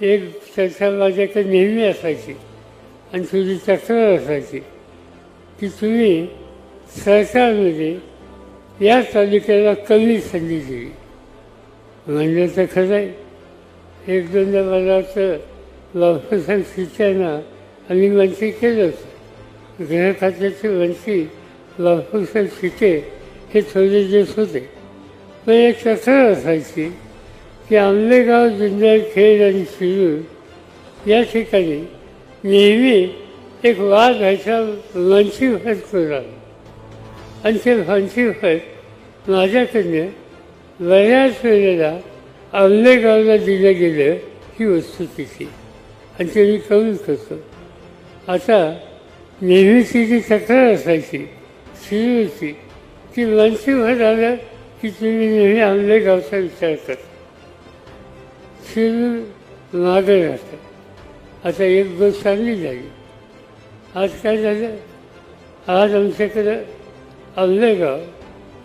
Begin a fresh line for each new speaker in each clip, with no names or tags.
एक चर्चा माझ्याकडे नेहमी असायची. आणि तुझी तक्रार असायची. की तुम्ही सरकारमध्ये या तालुक्याला कमी संधी दिली. म्हणजे तर खरं आहे. एक दोनदा मला तर बाबासाहेब शिक्षणा आम्ही मंत्री केलं होतं. गृह खात्याचे मंत्री बाबासाहेब शिके हे थोडे दिवस होते. पण एक तक्रार असायची. की आंबेगाव जिल्ह्यात खेड आणि शिरूर या ठिकाणी नेहमी एक वाद व्हायचा वंशी भट प्रोग्राम आणि ते वंशी भट माझ्याकडनं बऱ्याच वेळेला आंबेगावला दिलं गेलं ही वस्तुस्थिती. आणि ते मी कबूल करतो आता नेहमीची जी तक्रार असायची शिरूरची की मनशी भर आलं की तुम्ही नेहमी आंबेगावचा विचार करता. शिरूर मागे राहतं आता एक गोष्ट चांगली झाली. आज काय झालं? आज आमच्याकडं आंबेगाव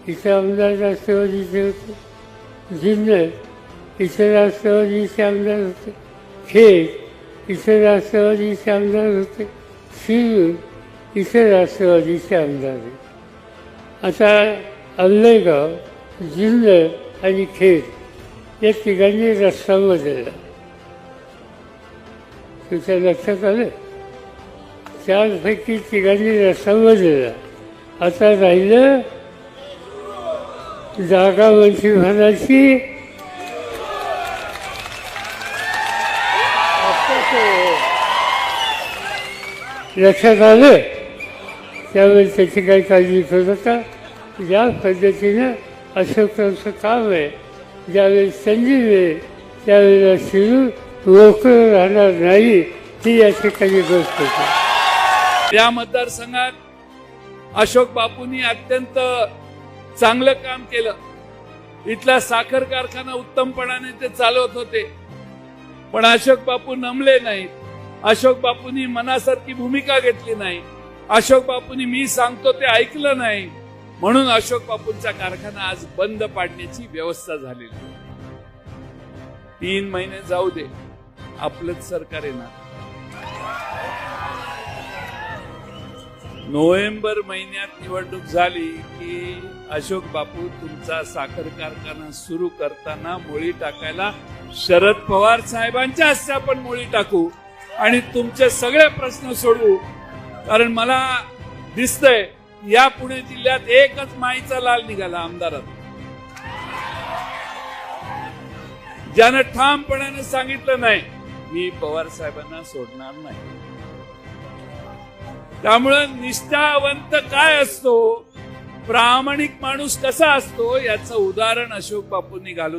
इथं आमदार राष्ट्रवादीचे होते. जुन्नर इथं राष्ट्रवादीचे आमदार होते. खेड इथं राष्ट्रवादीचे आमदार होते. शिरूर इथं राष्ट्रवादीचे आमदार होते. आता आंबेगाव जुन्नर आणि खेड या तिघांनी रस्ता तुमच्या लक्षात आलं? त्यापैकी तिघांनी रस्ता आता राहिलं जागा म्हणजे म्हणायची लक्षात आलं? त्यावेळी त्याची काही काळजी करत होता. ज्या पद्धतीनं अशोकांचं काम आहे. ज्यावेळी संधी मिळेल त्यावेळेला शिरू मोकळं राहणार नाही ही या ठिकाणी गोष्ट होती.
या मतदारसंघात अशोक बापूंनी अत्यंत चांगलं काम केलं. इथला साखर कारखाना उत्तमपणाने ते चालवत होते. पण अशोक बापू नमले नाहीत अशोक बापूंनी मनासारखी भूमिका घेतली नाही. अशोक बापूंनी मी सांगतो ते ऐकलं नाही. म्हणून अशोक बापूंचा कारखाना आज बंद पाडण्याची व्यवस्था झालेली तीन महिने जाऊ दे आपलंच सरकार येणार. नोव्हेंबर महिन्यात निवडणूक झाली की अशोक बापू तुमचा साखर कारखाना सुरू करताना मोळी टाकायला शरद पवार साहेबांच्या हस्ते आपण मोळी टाकू आणि तुमचे सगळे प्रश्न सोडवू. कारण मला दिसतंय या पुणे जिल्ह्यात एकच माईचा लाल निघाला आमदारात. ज्यानं ठामपणाने सांगितलं नाही मी पवार साहेबांना सोडणार नाही. त्यामुळं निष्ठावंत काय असतो? प्रामाणिक माणूस कसा असतो? याचं उदाहरण अशोक बापूंनी घालून